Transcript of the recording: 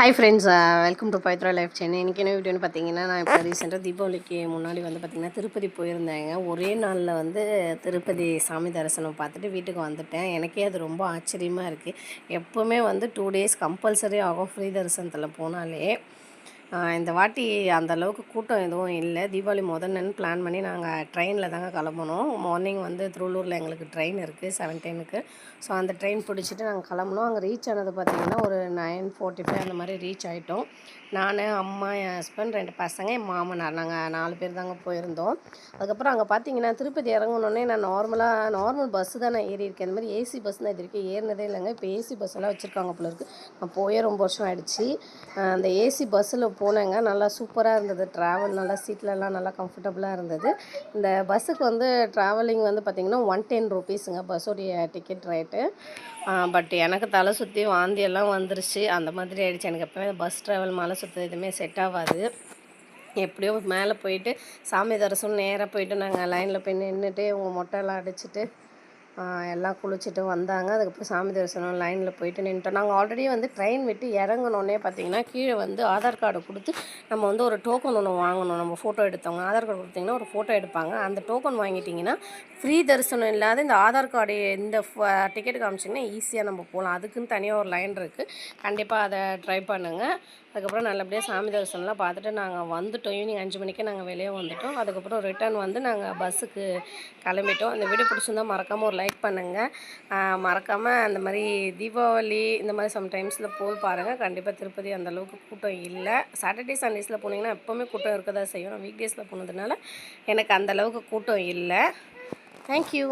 Hi friends welcome to Pavithra life Chennai இன்றைக்கி என்ன வீடியோன்னு பார்த்தீங்கன்னா நான் இப்போ ரீசெண்டாக தீபாவளிக்கு முன்னாடி வந்து பார்த்திங்கன்னா திருப்பதி போயிருந்தேங்க. ஒரே நாளில் வந்து திருப்பதி சாமி தரிசனம் பார்த்துட்டு வீட்டுக்கு வந்துட்டேன். எனக்கே அது ரொம்ப ஆச்சரியமாக இருக்குது எப்போவுமே வந்து டூ டேஸ் கம்பல்சரி ஆகும் ஃப்ரீ தரிசனத்தில் போனாலே. இந்த வாட்டி அந்த அளவுக்கு கூட்டம் எதுவும் இல்லை. தீபாவளி முதன்னு பிளான் பண்ணி நாங்கள் ட்ரெயினில் தாங்க கிளம்புனோம். மார்னிங் வந்து திருவள்ளூரில் எங்களுக்கு ட்ரெயின் இருக்குது செவன் டென்னுக்கு ஸோ அந்த ட்ரெயின் பிடிச்சிட்டு நாங்கள் கிளம்புனோம். அங்கே ரீச் ஆனது பார்த்திங்கன்னா ஒரு நைன் ஃபோர்ட்டி ஃபைவ் அந்த மாதிரி ரீச் ஆகிட்டோம் நான் அம்மா என் ஹஸ்பண்ட் ரெண்டு பசங்க என் மாமனார். நாங்கள் நாலு பேர் தாங்க போயிருந்தோம். அதுக்கப்புறம் அங்கே பார்த்தீங்கன்னா திருப்பதி இறங்கணுன்னே நான் நார்மலாக நார்மல் பஸ்ஸு தான் நான் ஏறி இருக்கேன். இந்த மாதிரி ஏசி பஸ் தான் இது வரைக்கும் ஏறினதே இல்லைங்க. இப்போ ஏசி பஸ் எல்லாம் வச்சுருக்காங்க போல இருக்குது நான் போயே ரொம்ப வருஷம் ஆகிடுச்சு அந்த ஏசி பஸ்ஸில் போனேங்க. நல்லா சூப்பராக இருந்தது. ட்ராவல் நல்லா சீட்லலாம் நல்லா கம்ஃபர்டபுளாக இருந்தது. இந்த பஸ்ஸுக்கு வந்து ட்ராவலிங் வந்து பார்த்திங்கன்னா ஒன் டென் ருபீஸுங்க பஸ்ஸோடைய டிக்கெட் ரேட்டு பட் எனக்கு தலை சுற்றி வாந்தி எல்லாம் வந்துருச்சு. அந்த மாதிரி ஆகிடுச்சு எனக்கு எப்போவுமே பஸ் ட்ராவல் மலை சுற்று எதுவுமே செட் ஆகாது. எப்படியோ மேலே போயிட்டு சாமி தரிசனம் நேராக போயிட்டு நாங்கள் லைனில் போய் நின்றுட்டு உங்கள் மொட்டைலாம் அடிச்சுட்டு எல்லாம் குளிச்சுட்டு வந்தாங்க. அதுக்கப்புறம் சாமி தரிசனம் லைனில் போயிட்டு நின்றுட்டோம் நாங்கள் ஆல்ரெடி வந்து ட்ரெயின் விட்டு இறங்கினோன்னே பார்த்தீங்கன்னா கீழே வந்து ஆதார் கார்டு கொடுத்து நம்ம வந்து ஒரு டோக்கன் ஒன்று வாங்கணும். நம்ம ஃபோட்டோ எடுத்தவங்க ஆதார் கார்டு கொடுத்தீங்கன்னா ஒரு ஃபோட்டோ எடுப்பாங்க. அந்த டோக்கன் வாங்கிட்டிங்கன்னா ஃப்ரீ தரிசனம் இல்லாத இந்த ஆதார் கார்டு இந்த டிக்கெட் காமிச்சிங்கன்னா ஈஸியாக நம்ம போகலாம் அதுக்குன்னு தனியாக ஒரு லைன் இருக்குது கண்டிப்பாக அதை ட்ரை பண்ணுங்கள் அதுக்கப்புறம் நல்லபடியாக சாமி தரிசனம்லாம் பார்த்துட்டு நாங்கள் வந்துட்டோம். ஈவினிங் அஞ்சு மணிக்கே நாங்கள் வெளியே வந்துட்டோம். அதுக்கப்புறம் ரிட்டர்ன் வந்து நாங்கள் பஸ்ஸுக்கு கிளம்பிட்டோம். இந்த வீடியோ பிடிச்சிருந்தா மறக்காமல் ஒரு லைக் பண்ணுங்கள் மறக்காமல் அந்த மாதிரி தீபாவளி இந்த மாதிரி சம்டைம்ஸில் போய் பாருங்கள் கண்டிப்பாக திருப்பதி அந்த அளவுக்கு கூட்டம் இல்லை. சாட்டர்டே சண்டேஸில் போனீங்கன்னா எப்போவுமே கூட்டம் இருக்க தான் செய்யும். நான் வீக் டேஸில் போனதுனால எனக்கு அந்தளவுக்கு கூட்டம் இல்லை. தேங்க்யூ